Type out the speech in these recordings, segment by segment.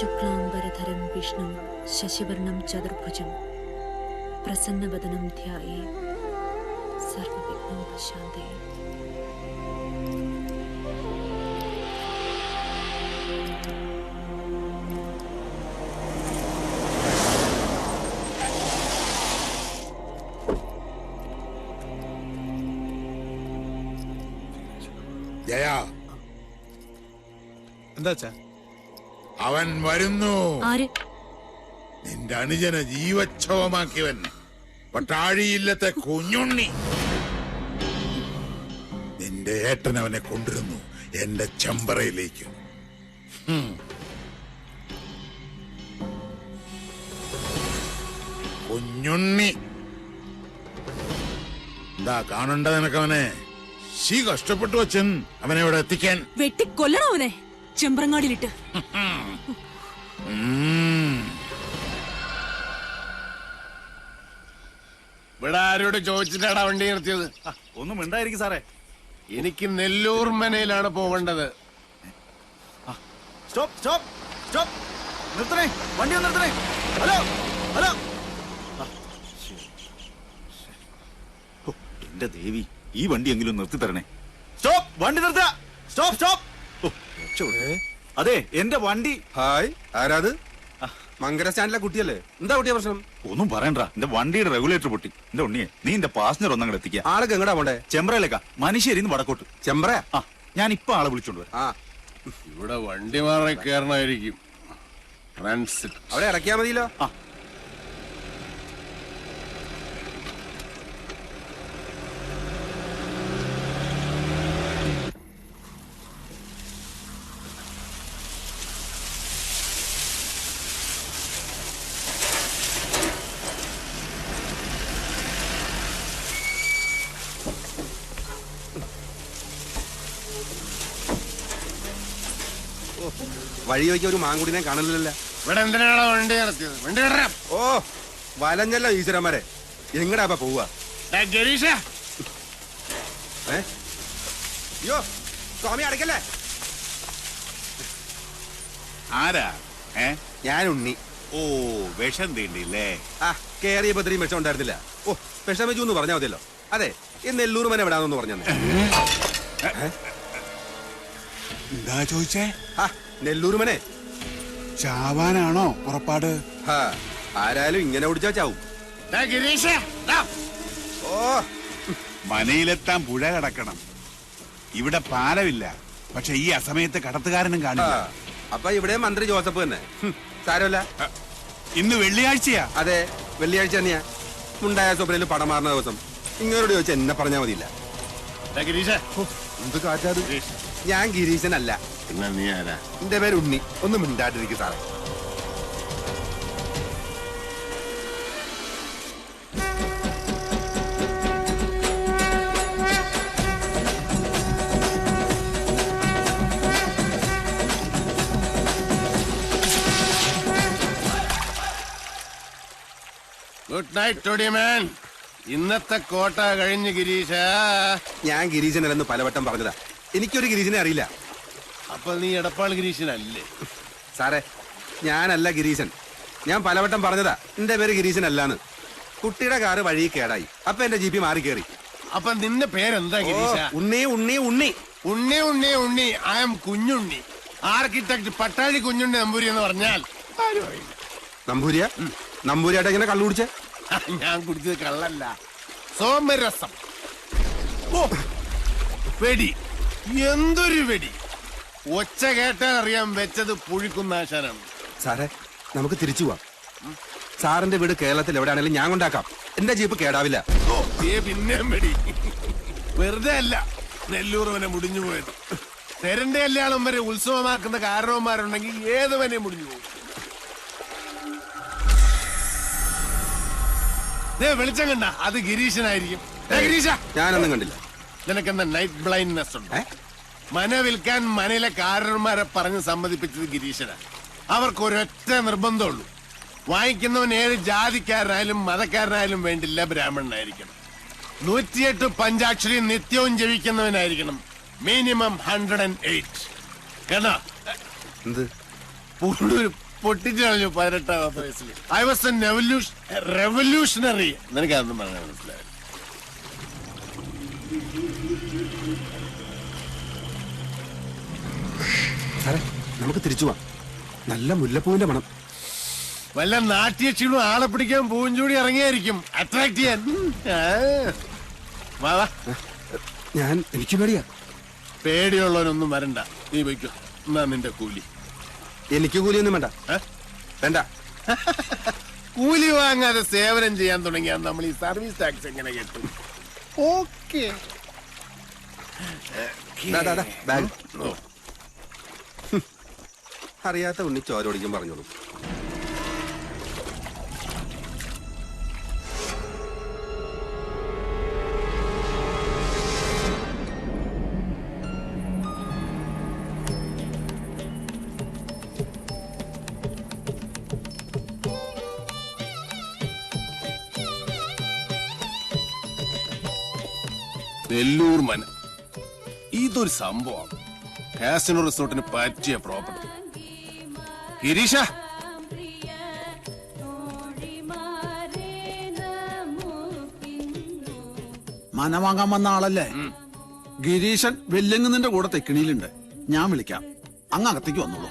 ശുക്ലാംബരധരം വിഷ്ണു ശശിവർണം ചതുർഭുജം പ്രസന്നവദനം ധ്യായേ സർവവിഘ്നോപശാന്തേ ജയ. എന്താ അവൻ വരുന്നു. ആര്? നിന്റെ അനുജന ജീവച്ഛവമാക്കിയവൻ. പട്ടാഴിയില്ലത്തെ കുഞ്ഞുണ്ണി. നിന്റെ ഏട്ടൻ അവനെ കൊണ്ടിരുന്നു എന്റെ ചെമ്പറയിലേക്ക്. കുഞ്ഞുണ്ണി. എന്താ കാണണ്ട നിനക്കവനെ? ശീ കഷ്ടപ്പെട്ടു അച്ഛൻ അവനെ ഇവിടെ എത്തിക്കാൻ. വെട്ടിക്കൊല്ലണോ അവനെ. ചെമ്പ്രങ്ങാടിലിട്ട്. ഉം. ഇവിടെ ആരോട് ചോദിച്ചിട്ടാണ് വണ്ടി നിർത്തിയത്? ഒന്നും മിണ്ടായിരിക്കും സാറേ. എനിക്ക് നെല്ലൂർ മനയിലാണ് പോകേണ്ടത് സ്റ്റോപ്പ് സ്റ്റോപ്പ് സ്റ്റോപ്പ്. നിർത്തണേ വണ്ടി ഒന്ന് നിർത്തണേ. Hello hello. ഓ, എന്റെ ദേവി ഈ വണ്ടി എങ്കിലും നിർത്തി തരണേ സ്റ്റോപ്പ് വണ്ടി നിർത്തുക. Stop stop. രക്ഷപ്പെട്ടു. അതെ എന്റെ വണ്ടി. ഹായ് ആരാത്? മങ്കര സ്റ്റാൻഡിലെ കുട്ടിയല്ലേ? എന്താ കുട്ടിയ പ്രശ്നം? ഒന്നും പറയണ്ട എന്റെ വണ്ടിയുടെ റെഗുലേറ്റർ പൊട്ടി. എന്റെ ഉണ്ണിയെ നീ എന്റെ പാസഞ്ചർ ഒന്നങ്ങടെ എത്തിക്കുക. ആളൊക്കെ എങ്ങടാ പോണ്ടേ? ചെമ്പ്രയിലേക്കാ മനുഷ്യരിന്ന് വടക്കോട്ട്. ചെമ്പ്ര? ആ ഞാൻ ഇപ്പൊ ആളെ വിളിച്ചോണ്ട് വരാം. ആ. ഇവിടെ വണ്ടി മാറി കയറണമായിരിക്കും. ട്രാൻസിറ്റ് അവിടെ ഇറക്കിയാ മതിയല്ലോ. ആ. വഴി വയ്ക്ക് ഒരു മാങ്കുടിനെ കാണലില്ലല്ലോ ഇവിടെ എന്തിനാണ് വണ്ടി നിർത്തിയത് വണ്ടി വിടരാം ഓ വലഞ്ഞല്ലോ ഈശ്വരന്മാരെ. എങ്ങടാ അപ്പൊ പോവുക? ഗരീഷ. ഏ? അയ്യോ സ്വാമി അടയ്ക്കല്ലേ? ആരാ? ഏ? ഞാൻ ഉണ്ണി ഓ വിഷം തീണ്ടില്ലേ? ആ കേറിയ പത്രിയും വിഷം ഉണ്ടായിരുന്നില്ല. ഓ വിഷമിച്ചു എന്ന് പറഞ്ഞാൽ മതിയല്ലോ. അതെ ഈ നെല്ലൂർ മന എവിടാന്നൊന്ന് പറഞ്ഞു എന്താ ചോദിച്ചേ? ആ നെല്ലൂർ മനെ ചാവാനാണോ പുറപ്പാട് ആരായാലും ഇങ്ങനെ ഓടിച്ചാ ചാവും. ഗരീഷ ഓ. മനയിലെത്താൻ പുഴ കടക്കണം. ഇവിടെ പാലമില്ല. പക്ഷെ ഈ അസമയത്ത് കടത്തുകാരനും കാണില്ല. അപ്പൊ ഇവിടെ മന്ത്രി ജോസഫ് തന്നെ. സാരമല്ല. ഇന്ന് വെള്ളിയാഴ്ചയാ. അതെ വെള്ളിയാഴ്ച തന്നെയാ. ഉണ്ടായ സ്വപ്നയിൽ പടം മാറുന്ന ദിവസം. ഇങ്ങനോട് ചോദിച്ചാൽ എന്നെ പറഞ്ഞാൽ മതിയില്ല. ഗരീഷ. എന്ത് കാറ്റാത് ഞാൻ ഗിരീശനല്ല. പിന്നെ നീ ആരാ? എന്റെ പേര് ഉണ്ണി. ഒന്ന് മിണ്ടാട്ടിരിക്കും സാറേ. ഗുഡ് നൈറ്റ് ടോഡിയമാൻ ഇന്നത്തെ കോട്ട കഴിഞ്ഞ് ഗിരീഷ ഞാൻ ഗിരീശനല്ലെന്ന് പലവട്ടം പറഞ്ഞതാ. എനിക്കൊരു ഗിരീശനെ അറിയില്ല. അപ്പൊ നീ എടപ്പാൾ ഗിരീശനല്ലേ? സാറേ ഞാനല്ല ഗിരീശൻ. ഞാൻ പലവട്ടം പറഞ്ഞതാ എന്റെ പേര് ഗിരീശൻ അല്ലാന്ന് കുട്ടിയുടെ കാറ് വഴി കേടായി. അപ്പൊ എന്റെ ജി പി മാറി കയറി അപ്പൊ നിന്റെ പേരെന്താ Girisha? Unni Unni Unni. Unni Unni Unni. I M Kunjunni. Architect Pattazhi Kunjunni Namboori എന്ന് പറഞ്ഞാൽ നമ്പൂരിയ? നമ്പൂരിയായിട്ട് എങ്ങനെ കള്ളു കുടിച്ചേ? ഞാൻ കുടിച്ചത് കള്ളല്ല. സോമരസം. ഓ വെടി. എന്തൊരു വെടി? ഒച്ച കേട്ടാൽ അറിയാൻ വെച്ചത് പുഴിക്കുന്ന ആശാനാണ് സാറേ നമുക്ക് തിരിച്ചു പോവാം. സാറിന്റെ വീട് കേരളത്തിൽ എവിടെയാണെങ്കിലും ഞാൻ കൊണ്ടാക്കാം. എന്റെ ജീപ്പ് കേടാവില്ല. ഓ ഏ പിന്നെയും വെടി വെറുതെ അല്ല നെല്ലൂർവനെ മുടിഞ്ഞു പോയത്. തെരന്റെ കല്യാണം വരെ ഉത്സവമാക്കുന്ന കാരണവന്മാരുണ്ടെങ്കിൽ ഏതുവനെ മുടിഞ്ഞു പോകും? ദേ വെളിച്ചം കണ്ട അത് ഗിരീശനായിരിക്കും. ദേ ഗിരീശ. ഞാനൊന്നും കണ്ടില്ല. നിനക്കെന്താ നൈറ്റ് ബ്ലൈൻഡ്നെസ് ഉണ്ട്? മന വിൽക്കാൻ മനയിലെ കാരണന്മാരെ പറഞ്ഞ് സമ്മതിപ്പിച്ചത് ഗിരീശനാണ് അവർക്ക് ഒരൊറ്റ നിർബന്ധമുള്ളൂ. വാങ്ങിക്കുന്നവൻ ഏത് ജാതിക്കാരനായാലും മതക്കാരനായാലും വേണ്ടില്ല ബ്രാഹ്മണനായിരിക്കണം. നൂറ്റിയെട്ട് പഞ്ചാക്ഷരി നിത്യവും ജപിക്കുന്നവനായിരിക്കണം. മിനിമം ഹൺഡ്രഡ് ആൻഡ് എയ്റ്റ് കേട്ടോ പൊട്ടിച്ചു കളഞ്ഞു പതിനെട്ടാമത്തെ വയസ്സിൽ ഐ വാസ് റെവല്യൂഷണറി നിനക്ക് അതൊന്നും പറയാൻ മനസ്സിലായി നമുക്ക് തിരിച്ചു വാ നല്ല മുല്ലപ്പൂവിന്റെ മണം. വല്ല നാട്ടിയക്ഷികളും ആളെ പിടിക്കാൻ പൂഞ്ചൂടി ഇറങ്ങിയായിരിക്കും. അട്രാക്ട് ചെയ്യാൻ. വാ വാ. ഞാൻ എനിക്ക് പേടിയാ. പേടിയുള്ളവനൊന്നും വരണ്ട. നീ വയ്ക്കോ എന്നാ നിന്റെ കൂലി. എനിക്ക് കൂലിയൊന്നും വേണ്ട. ഏ? വേണ്ട. കൂലി വാങ്ങാതെ സേവനം ചെയ്യാൻ തുടങ്ങിയാൽ നമ്മൾ ഈ സർവീസ് ടാക്സ് എങ്ങനെ കിട്ടും? ഓക്കെ. ദാ, ദാ, ദാ, ബാഗ്. അറിയാത്ത ഉണ്ണി ചോരോടിക്കും പറഞ്ഞോളൂ. ഇതൊരു സംഭവമാണ്. കാസിനോ റിസോർട്ടിന് പറ്റിയ പ്രോപ്പർട്ടി ഗിരീഷ മന വാങ്ങാൻ വന്ന ആളല്ലേ? ഗിരീശൻ വെല്ലങ്ങുന്നതിന്റെ കൂടെ തെക്കിണിയിലുണ്ട്. ഞാൻ വിളിക്കാം. അങ്ങ് അകത്തേക്ക് വന്നോളൂ.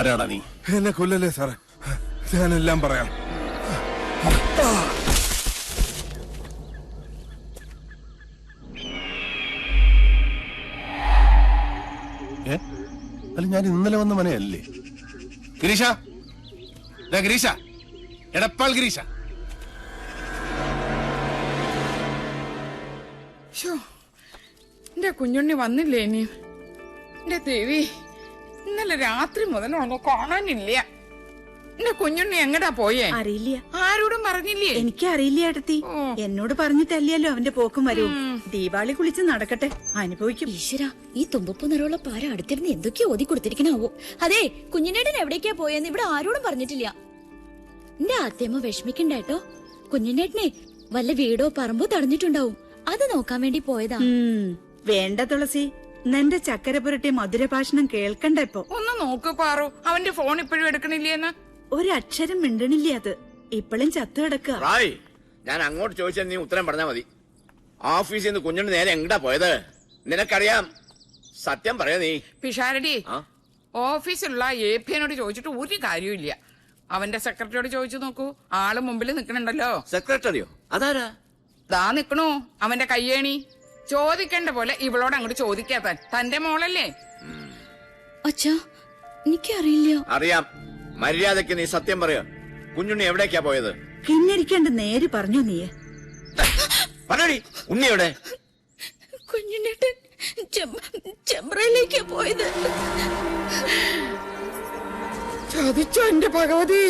ആരാടാ നീ? എന്നെ കൊല്ലല്ലേ സാറേ. ഞാനെല്ലാം പറയാം. ഏ? അല്ല ഞാൻ ഇന്നലെ വന്ന മനയല്ലേ? ഗിരീഷ? ദാ ഗിരീഷ. എടപ്പാൾ ഗിരീഷ. ശോ, എന്റെ കുഞ്ഞുണ്ണി വന്നില്ലേ ഇനി? എന്റെ ദേവി. ഇന്നലെ രാത്രി മുതൽ അവനെ കാണാനില്ല. എന്റെ കുഞ്ഞുണ്ണി എങ്ങടാ പോയേ? അറിയില്ല. ആരോടും പറഞ്ഞില്ലേ? എനിക്ക് അറിയില്ല അടുത്തി. എന്നോട് പറഞ്ഞിട്ടല്ലല്ലോ അവന്റെ പോക്കും വരൂ. ദീപാവളി കുളിച്ച് നടക്കട്ടെ. അനുഭവിക്കും. ഈശ്വര ഈ തുമ്പപ്പ് നിറമുള്ള പാര അടുത്തിരുന്ന് എന്തൊക്കെയോ ഓതി കൊടുത്തിരിക്കണാവോ അതെ കുഞ്ഞിനേടൻ എവിടേക്കാ പോയെന്ന് ഇവിടെ ആരോടും പറഞ്ഞിട്ടില്ല. എന്റെ ആദ്യമ്മ വിഷമിക്കണ്ടേട്ടോ കുഞ്ഞിനേട്ടനെ വല്ല വീടോ പറമ്പോ തടഞ്ഞിട്ടുണ്ടാവും. അത് നോക്കാൻ വേണ്ടി പോയതാ. വേണ്ട തുളസി. നിന്റെ ചക്കര പുരട്ടി മധുരഭാഷണം കേൾക്കണ്ട ഇപ്പൊ. ഒന്ന് നോക്ക് പാറു അവന്റെ ഫോൺ ഇപ്പോഴും എടുക്കണില്ലേന്ന്? ഒരക്ഷരം മിണ്ടണില്ല അത്? ഇപ്പോഴും ചത്തു കിടക്കുക. റായ് ഞാൻ അങ്ങോട്ട് ചോദിച്ചാൽ നീ ഉത്തരം പറഞ്ഞാ മതി. ഓഫീസിൽ നിന്ന് കുഞ്ഞുണ്ണി നേരെ എങ്ങടാ പോയത്? നിനക്കറിയാം സത്യം പറയാ നീ. പിഷാരടി ആ? ഓഫീസിലുള്ള എ പി എന്നോട് ചോദിച്ചിട്ട് ഒരു കാര്യമില്ല അവന്റെ സെക്രട്ടറിയോട് ചോദിച്ചു നോക്കൂ. ആൾ മുമ്പിൽ നിക്കണുണ്ടല്ലോ. സെക്രട്ടറിയോ? അതാരാ? ദാ നിക്കണു അവന്റെ കയ്യേണി. ചോദിക്കേണ്ട പോലെ ഇവളോട് അങ്ങോട്ട് ചോദിക്കാത്താൻ തന്റെ മോളല്ലേ? അച്ഛാ എനിക്കറിയില്ല. അറിയാം. മര്യാദയ്ക്ക് നീ സത്യം പറയോ. കുഞ്ഞുണ്ണി എവിടേക്കാ പോയത്? കിന്നിരിക്കാണ്ട് നേര് പറഞ്ഞു നീ പറഞ്ഞി ഉണ്ണി എവിടെ? കുഞ്ഞിനേട്ടൻ ചെമ്പ്രയിലേക്കാ പോയത്. ചതിച്ചോ എന്റെ ഭഗവതി.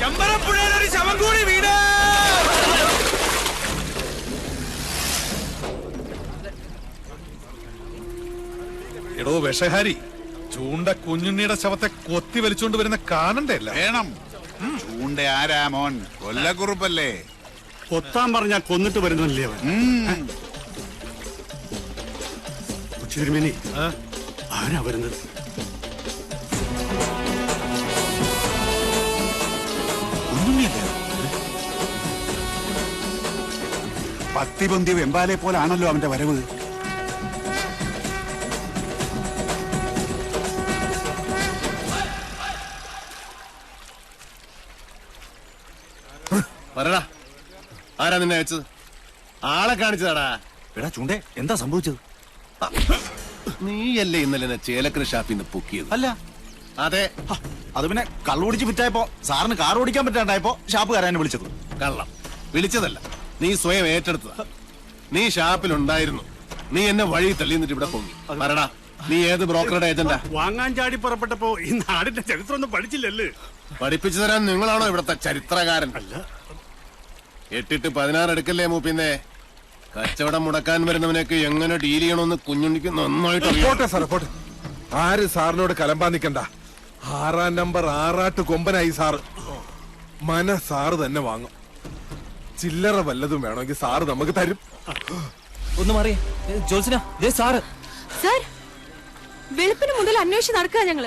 ചെമ്പരപ്പുഴയിലൊരു ശവം കൂടി വീട് എടോ വിഷഹാരി ചൂണ്ട കുഞ്ഞുണ്ണിയുടെ ശവത്തെ കൊത്തി വലിച്ചുകൊണ്ട് വരുന്ന കാണണ്ടല്ല വേണം. ചൂണ്ട ആരാ മോൻ? കൊല്ലക്കുറുപ്പല്ലേ? കൊത്താൻ പറഞ്ഞ കൊന്നിട്ട് വരുന്നല്ലേ അവൻ? തിരുമേനി ആരാ വരുന്നത്? പത്തി പൊന്തിയ വെമ്പാലെ പോലാണല്ലോ അവന്റെ വരവ്. പറടാ ആരാ നിന്നെ അയച്ചത്? ആളെ കാണിച്ചതാടാ. എടാ ചൂണ്ടേ എന്താ സംഭവിച്ചത്? നീയല്ലേ ഇന്നലെ എന്നെ ചേലക്കര ഷാപ്പിൽ നിന്ന് പൊക്കിയത്? അല്ല. അതെ. ഹ, അത് പിന്നെ കള്ളുപിടിച്ച് വിറ്റായപ്പോ സാറിന് കാർ ഓടിക്കാൻ പറ്റാണ്ടായപ്പോ ഷാപ്പുകാരനെ വിളിച്ചത്. കള്ളം. വിളിച്ചതല്ല. നീ സ്വയം ഏറ്റെടുത്തതാ. നീ ഷാപ്പിലുണ്ടായിരുന്നു. നീ എന്നെ വഴി തള്ളി എന്നിട്ട് ഇവിടെ പൊങ്ങി. പറടാ നീ ഏത് ബ്രോക്കറുടെ ഏജന്റാ? വാങ്ങാൻ ചാടി പുറപ്പെട്ടപ്പോ ഈ നാടിന്റെ ചരിത്രം ഒന്നും പഠിച്ചില്ലല്ലേ? പഠിപ്പിച്ചു തരാൻ നിങ്ങളാണോ ഇവിടത്തെ ചരിത്രകാരൻ? എട്ടിട്ട് പതിനാറ് എടുക്കല്ലേ മൂപ്പിന്നെ? കച്ചവടം മുടക്കാൻ വരുന്നവനൊക്കെ എങ്ങനെ ഡീൽ ചെയ്യണമെന്ന് കുഞ്ഞുണ്ണിക്ക് നന്നായിട്ട് അറിയാം. പോട്ടെ സാറേ പോട്ടെ. ആര് സാറിനോട് കലമ്പാൻ നിക്കണ്ട? ആറാം നമ്പർ ആറാട്ട് കൊമ്പനായി സാറ് മന സാറ് തന്നെ വാങ്ങും. ചില്ലറ വല്ലതും വേണമെങ്കിൽ സാറ് നമുക്ക് തരും. ഒന്ന് മാറി. ദേ സാറ്. സാർ വെളുപ്പിന് മുതൽ അന്വേഷിച്ച് നടക്കുക ഞങ്ങൾ.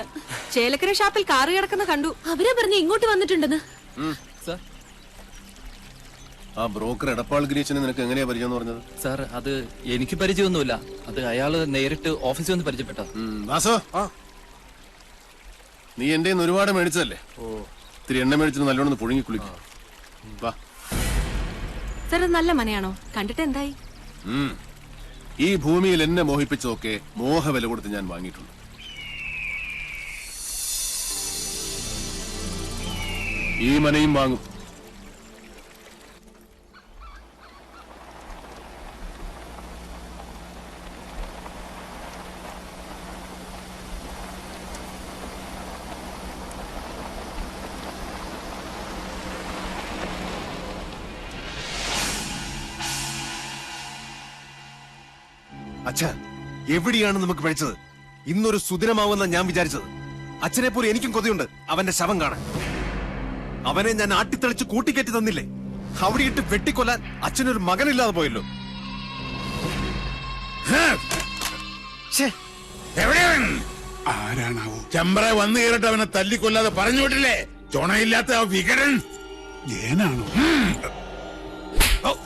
ചേലക്കര ഷാപ്പിൽ കാറ് കിടക്കുന്ന കണ്ടു. അവരെ പറഞ്ഞ് ഇങ്ങോട്ട് വന്നിട്ടുണ്ടെന്ന്. ആ ബ്രോക്കർ എടപ്പാൾ ഗിരീശനെ നിനക്ക് എങ്ങനെയാ പരിചയം എന്ന് പറഞ്ഞത്? സാർ അത് എനിക്ക് പരിചയമൊന്നുമില്ല. അത് അയാൾ നേരിട്ട് ഓഫീസിൽ വന്ന് പരിചയപ്പെട്ട വാസോ. നീ എന്റെ ഒരുപാട് മേടിച്ചതല്ലേ? ഓ. ഇത്തിരി എണ്ണ മേടിച്ചിട്ട് നല്ലോണം പുഴുങ്ങി കുളിക്കും. വാ. സാർ നല്ല മനയാണോ കണ്ടിട്ട് എന്തായി? ഈ ഭൂമിയിൽ എന്നെ മോഹിപ്പിച്ചതൊക്കെ മോഹവില കൊടുത്ത് ഞാൻ വാങ്ങിയിട്ടുണ്ട്. ഈ മനയും വാങ്ങും. അച്ഛ എവിടെയാണ് നമുക്ക് പഴിച്ചത് ഇന്നൊരു സുദിനമാവുന്ന ഞാൻ വിചാരിച്ചത്. അച്ഛനെ പോലെ എനിക്കും കൊതിയുണ്ട്. അവന്റെ ശവം കാണാൻ. അവനെ ഞാൻ ആട്ടിത്തെളിച്ച് കൂട്ടിക്കയറ്റി തന്നില്ലേ? അവിടെ ഇട്ട് വെട്ടിക്കൊല്ലാൻ അച്ഛനൊരു മകനില്ലാതെ പോയല്ലോ. എവിടെയാണ്? ആരാണാവോ? ചെമ്പറ വന്നു കയറിട്ട് അവനെ തല്ലിക്കൊല്ലാതെ പറഞ്ഞു വിട്ടില്ലേ? ചുണയില്ലാത്ത ആ വികടൻ.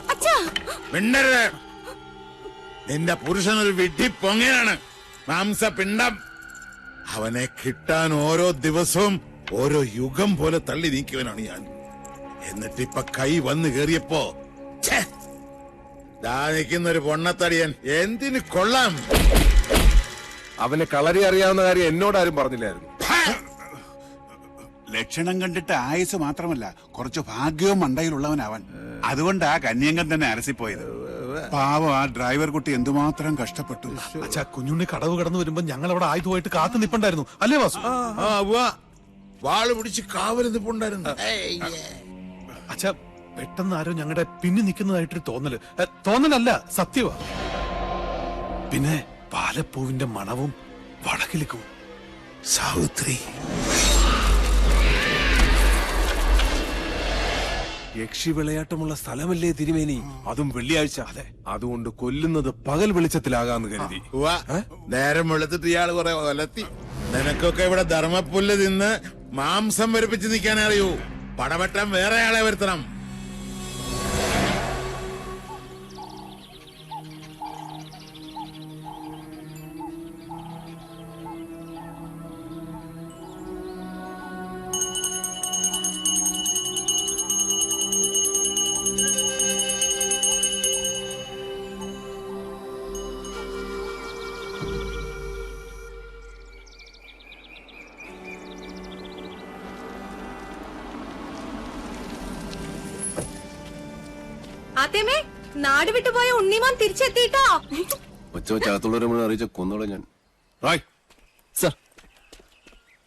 അച്ഛാ. മിണ്ടരുത്. നിന്റെ പുരുഷൻ ഒരു വിഡ്ഢി പൊങ്ങയാണ് മാംസപിണ്ടം അവനെ കിട്ടാൻ ഓരോ ദിവസവും ഓരോ യുഗം പോലെ തള്ളി നീക്കിയവനാണ് ഞാൻ. എന്നിട്ട് ഇപ്പൊ കൈ വന്നു കേറിയപ്പോ ഛേ, ദാ നിൽക്കുന്ന ഒരു പൊണ്ണത്തടിയൻ. എന്തിന് കൊള്ളാം? അവന് കളരി അറിയാവുന്ന കാര്യം എന്നോട് ആരും പറഞ്ഞില്ലായിരുന്നു ലക്ഷണം കണ്ടിട്ട് ആയുസ് മാത്രമല്ല കുറച്ച് ഭാഗ്യവും അതുകൊണ്ട് ആ കന്യങ്കൻ തന്നെ അരസിപ്പോയത്. പാവം ആ ഡ്രൈവർ കുട്ടി എന്തുമാത്രം കഷ്ടപ്പെട്ടു. അച്ഛാ കുഞ്ഞുണ്ണി കടവ് കടന്നു വരുമ്പോ ഞങ്ങൾ അവിടെ ആയുധമായിട്ട് കാത്തു നിപ്പുണ്ടായിരുന്നു. അല്ലേ വാസു? ആ ഉവ്വ. വാൾ പിടിച്ച് കാവൽ നിപ്പുണ്ടായിരുന്നു. അച്ഛാ പെട്ടെന്ന് ആരോ ഞങ്ങളുടെ പിന്നെ നിൽക്കുന്നതായിട്ടൊരു തോന്നൽ. ഏ, തോന്നലല്ല സത്യവാ. പിന്നെ പാലപ്പൂവിന്റെ മണവും വടക്കിലേക്കും സാവിത്രി. യക്ഷി വിളയാട്ടമുള്ള സ്ഥലമല്ലേ തിരുമേനി? അതും വെള്ളിയാഴ്ച. അതെ. അതുകൊണ്ട് കൊല്ലുന്നത് പകൽ വെളിച്ചത്തിലാകാന്ന് കരുതി. നേരം വെളുത്തിട്ട് ഇയാൾ കുറെ ഒലത്തി. നിനക്കൊക്കെ ഇവിടെ ധർമ്മപ്പുല്ല് തിന്ന് മാംസം വരിപ്പിച്ച് നിൽക്കാൻ അറിയൂ. പടവട്ടം വേറെ ആളെ വരുത്തണം. ആദ്യമേ നാട് വിട്ടുപോയ ഉണ്ണിമാൻ തിരിച്ചെത്തിട്ടോ ഒച്ചവച്ചകത്തുള്ളവരെ അറിയിച്ച കൊന്നോളെ ഞാൻ. റായ്. സർ.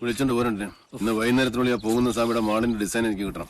വിളിച്ചോണ്ട് പോരണ്ടേ? ഇന്ന് വൈകുന്നേരത്തിനുള്ളിൽ ആ പോകുന്ന സാമിയുടെ മാളിന്റെ ഡിസൈൻ എനിക്ക് കിട്ടണം.